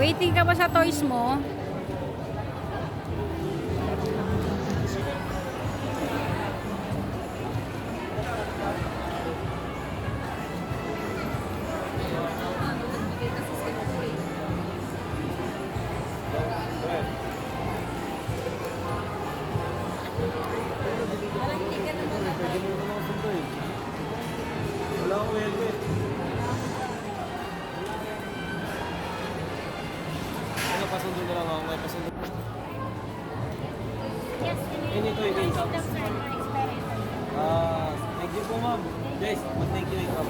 Waiting ka ba sa toys mo? Wala pasundo na lang ako. May pasundo. Yes. Thank you, for experience. Ah, thank you po ma'am. Yes, thank you ikaw.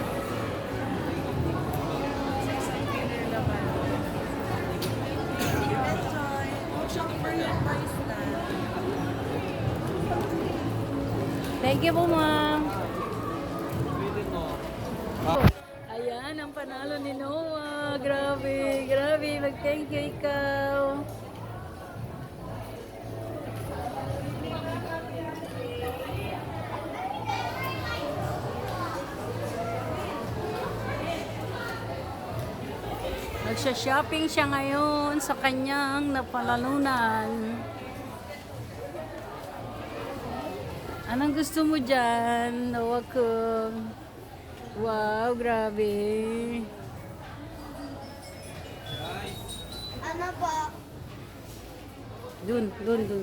Thank you po, ma'am. Pwede mo. Ayan, ang panalo ni Noah. Grabe, grabe. Mag-thank you ikaw. Nagsha-shopping siya ngayon sa kanyang napalalunan. Anong gusto mo dyan? Noah ko. Wow, grabe. Ano po? Dun, dun, dun.